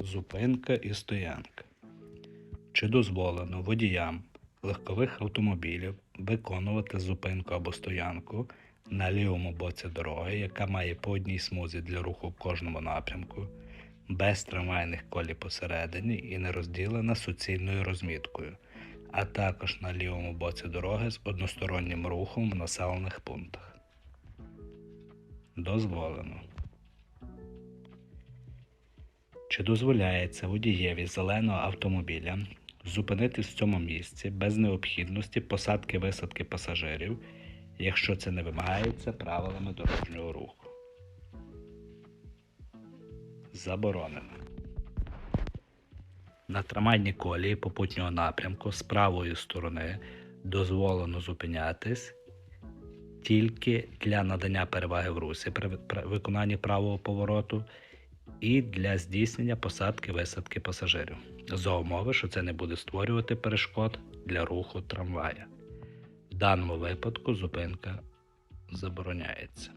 Зупинка і стоянка. Чи дозволено водіям легкових автомобілів виконувати зупинку або стоянку на лівому боці дороги, яка має по одній смузі для руху в кожному напрямку, без трамвайних колій посередині і не розділена суцільною розміткою, а також на лівому боці дороги з одностороннім рухом в населених пунктах? Дозволено. Чи дозволяється водієві зеленого автомобіля зупинитись в цьому місці без необхідності посадки висадки пасажирів, якщо це не вимагається правилами дорожнього руху? Заборонено. На трамвайній колії попутнього напрямку з правої сторони дозволено зупинятись тільки для надання переваги в русі при виконанні правого повороту і для здійснення посадки висадки пасажирів за умови, що це не буде створювати перешкод для руху трамвая. В даному випадку зупинка забороняється.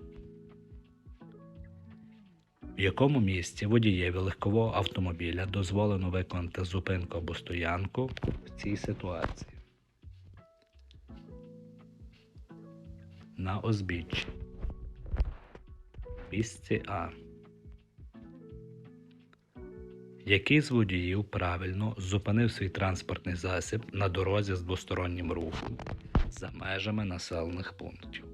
В якому місці водієві легкового автомобіля дозволено виконати зупинку або стоянку в цій ситуації? На узбіччі. Місці А. Який з водіїв правильно зупинив свій транспортний засіб на дорозі з двостороннім рухом за межами населених пунктів?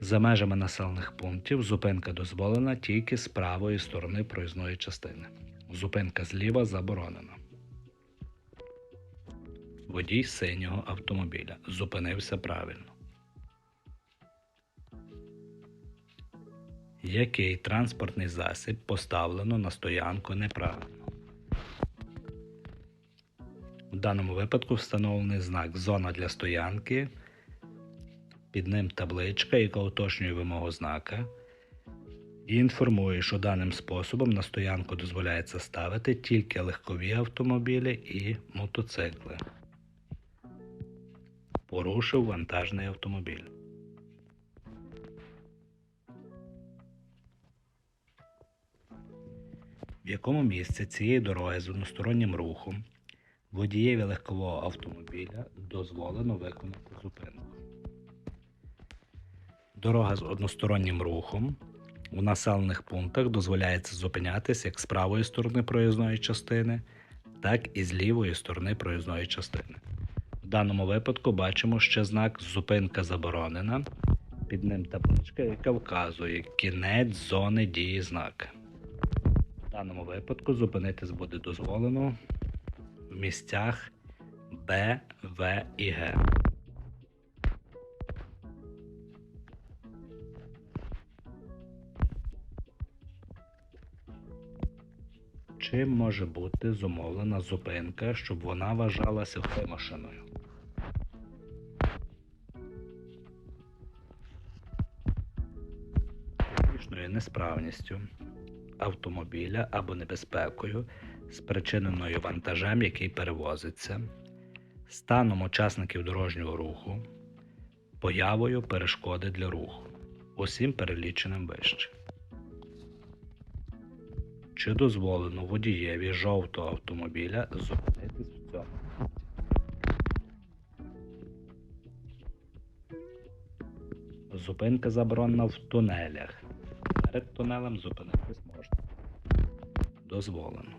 За межами населених пунктів зупинка дозволена тільки з правої сторони проїзної частини. Зупинка зліва заборонена. Водій синього автомобіля зупинився правильно. Який транспортний засіб поставлено на стоянку неправильно? У даному випадку встановлений знак Зона для стоянки. Під ним табличка, яка уточнює вимогу знака. І інформує, що даним способом на стоянку дозволяється ставити тільки легкові автомобілі і мотоцикли. Порушив вантажний автомобіль. В якому місці цієї дороги з одностороннім рухом водієві легкового автомобіля дозволено виконати зупинку. Дорога з одностороннім рухом у населених пунктах дозволяється зупинятися як з правої сторони проїзної частини, так і з лівої сторони проїзної частини. В даному випадку бачимо ще знак Зупинка заборонена. Під ним табличка, яка вказує кінець зони дії знака. Даному випадку зупинитись буде дозволено в місцях Б, В і Г. Чим може бути зумовлена зупинка, щоб вона вважалася вимушеною? Технічною несправністю автомобіля або небезпекою, спричиненою вантажем, який перевозиться, станом учасників дорожнього руху, появою перешкоди для руху, усім переліченим вище. Чи дозволено водієві жовтого автомобіля зупинитись в цьому? Зупинка заборонена в тунелях. Перед тунелем зупинитись можна. Дозволено.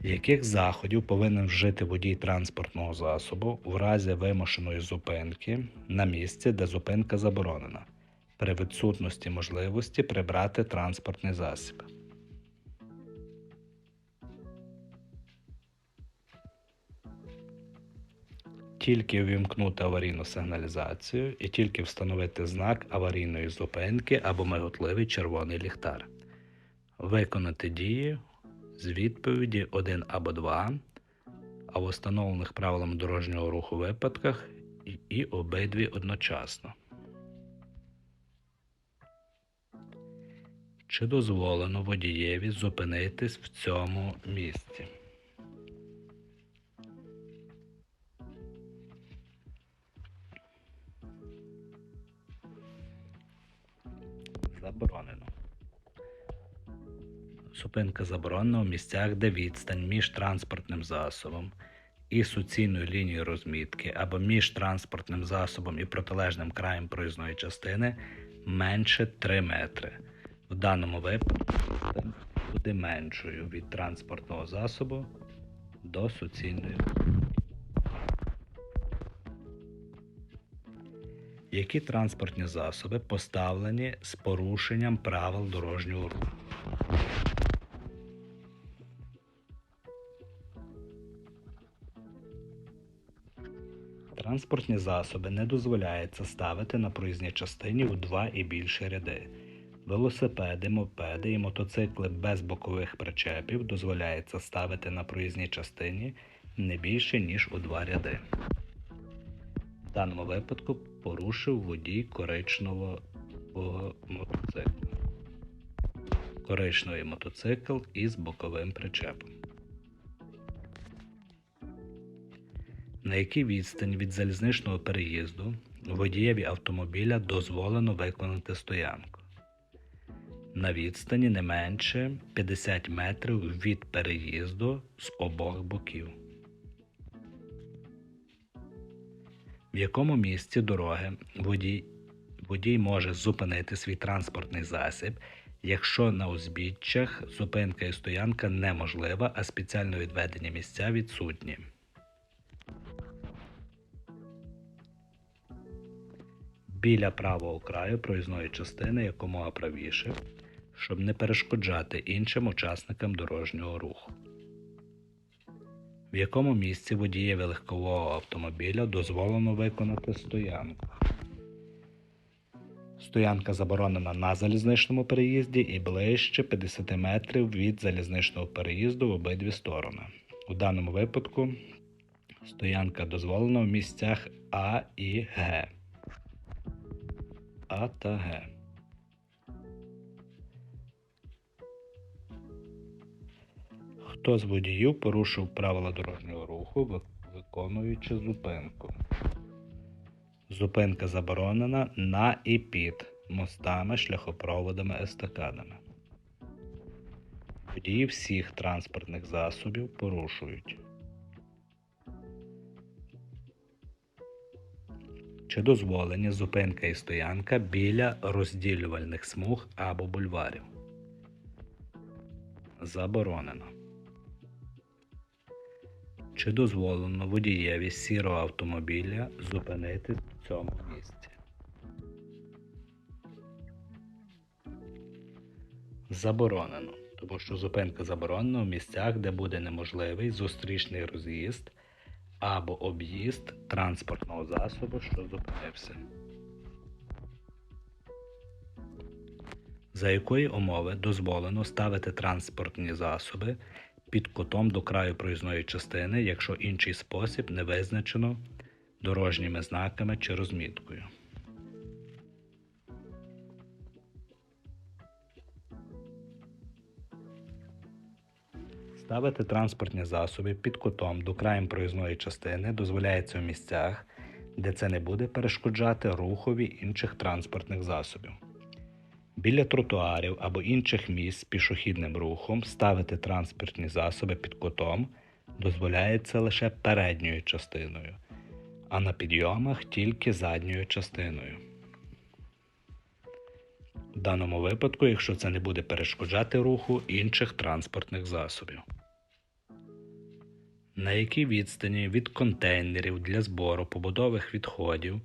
Яких заходів повинен вжити водій транспортного засобу в разі вимушеної зупинки на місці, де зупинка заборонена? при відсутності можливості прибрати транспортний засіб. Тільки увімкнути аварійну сигналізацію і тільки встановити знак аварійної зупинки або миготливий червоний ліхтар. Виконати дії з відповіді 1 або 2, а в установлених правилами дорожнього руху випадках і обидві одночасно. Чи дозволено водієві зупинитись в цьому місці? Зупинка заборонена у місцях, де відстань між транспортним засобом і суцільною лінією розмітки або між транспортним засобом і протилежним краєм проїзної частини менше 3 метри. В даному випадку буде меншою від транспортного засобу до суцільної. Які транспортні засоби поставлені з порушенням правил дорожнього руху? Транспортні засоби не дозволяється ставити на проїзній частині у два і більше ряди. Велосипеди, мопеди і мотоцикли без бокових причепів дозволяється ставити на проїзній частині не більше, ніж у два ряди. В даному випадку порушив водій коричневого мотоциклу. Коричневий мотоцикл із боковим причепом. На якій відстані від залізничного переїзду водієві автомобіля дозволено виконати стоянку. На відстані не менше 50 метрів від переїзду з обох боків. В якому місці дороги водій, водій може зупинити свій транспортний засіб, якщо на узбіччях зупинка і стоянка неможлива, а спеціально відведені місця відсутні. Біля правого краю проїзної частини якомога правіше, щоб не перешкоджати іншим учасникам дорожнього руху. В якому місці водієві легкового автомобіля дозволено виконати стоянку. Стоянка заборонена на залізничному переїзді і ближче 50 метрів від залізничного переїзду в обидві сторони. У даному випадку стоянка дозволена в місцях А і Г. А та Г. Хто з водіїв порушив правила дорожнього руху, виконуючи зупинку? Зупинка заборонена на і під мостами, шляхопроводами, естакадами. Водії всіх транспортних засобів порушують. Чи дозволені зупинка і стоянка біля розділювальних смуг або бульварів? Заборонено. Чи дозволено водієві сірого автомобіля зупинити в цьому місці? Заборонено, тому що зупинка заборонена в місцях, де буде неможливий зустрічний роз'їзд або об'їзд транспортного засобу, що зупинився. За якої умови дозволено ставити транспортні засоби під кутом до краю проїзної частини, якщо інший спосіб не визначено дорожніми знаками чи розміткою. Ставити транспортні засоби під кутом до краєм проїзної частини дозволяється в місцях, де це не буде перешкоджати рухові інших транспортних засобів. Біля тротуарів або інших місць з пішохідним рухом ставити транспортні засоби під кутом дозволяється лише передньою частиною, а на підйомах тільки задньою частиною. В даному випадку, якщо це не буде перешкоджати руху інших транспортних засобів. На якій відстані від контейнерів для збору побудових відходів,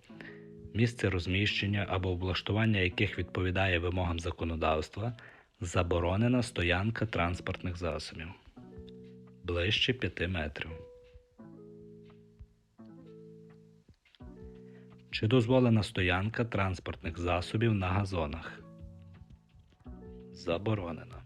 місце розміщення або облаштування яких відповідає вимогам законодавства, заборонена стоянка транспортних засобів ближче 5 метрів. Чи дозволена стоянка транспортних засобів на газонах? Заборонена.